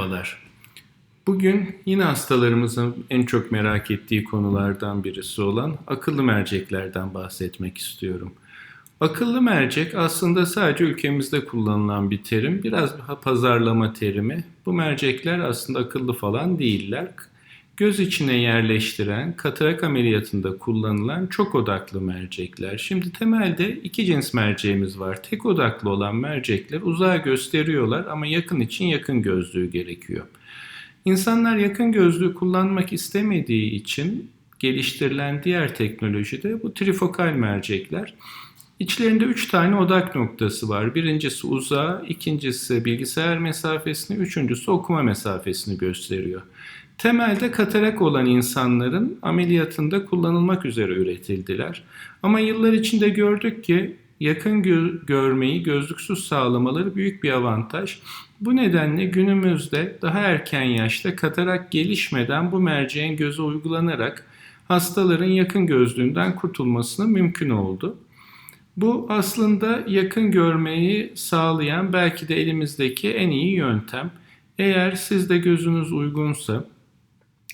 Merhabalar. Bugün yine hastalarımızın en çok merak ettiği konulardan birisi olan akıllı merceklerden bahsetmek istiyorum. Akıllı mercek aslında sadece ülkemizde kullanılan bir terim, biraz daha pazarlama terimi. Bu mercekler aslında akıllı falan değiller. Göz içine yerleştiren, katarak ameliyatında kullanılan çok odaklı mercekler. Şimdi temelde iki cins merceğimiz var. Tek odaklı olan mercekler uzağa gösteriyorlar ama yakın için yakın gözlüğü gerekiyor. İnsanlar yakın gözlüğü kullanmak istemediği için geliştirilen diğer teknoloji de bu trifokal mercekler. İçlerinde üç tane odak noktası var. Birincisi uzağa, ikincisi bilgisayar mesafesini, üçüncüsü okuma mesafesini gösteriyor. Temelde katarak olan insanların ameliyatında kullanılmak üzere üretildiler. Ama yıllar içinde gördük ki yakın gö- görmeyi gözlüksüz sağlamaları büyük bir avantaj. Bu nedenle günümüzde daha erken yaşta katarak gelişmeden bu merceğin göze uygulanarak hastaların yakın gözlüğünden kurtulmasına mümkün oldu. Bu aslında yakın görmeyi sağlayan belki de elimizdeki en iyi yöntem. Eğer sizde gözünüz uygunsa,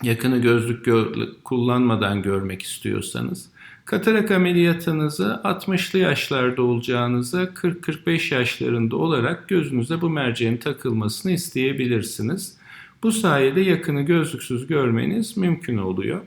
yakını gözlük gör- kullanmadan görmek istiyorsanız, katarak ameliyatınızı 60'lı yaşlarda olacağınıza 40-45 yaşlarında olarak gözünüze bu merceğin takılmasını isteyebilirsiniz. Bu sayede yakını gözlüksüz görmeniz mümkün oluyor.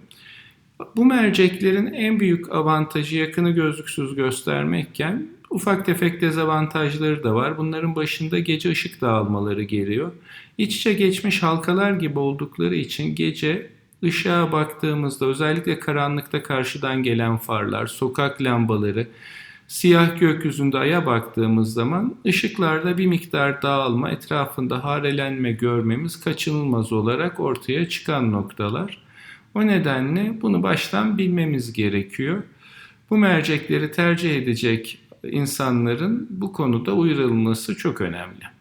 Bu merceklerin en büyük avantajı yakını gözlüksüz göstermekken ufak tefek dezavantajları da var. Bunların başında gece ışık dağılmaları geliyor. İç içe geçmiş halkalar gibi oldukları için gece ışığa baktığımızda özellikle karanlıkta karşıdan gelen farlar, sokak lambaları, siyah gökyüzünde aya baktığımız zaman ışıklarda bir miktar dağılma, etrafında harelenme görmemiz kaçınılmaz olarak ortaya çıkan noktalar. O nedenle bunu baştan bilmemiz gerekiyor. Bu mercekleri tercih edecek insanların bu konuda uyarılması çok önemli.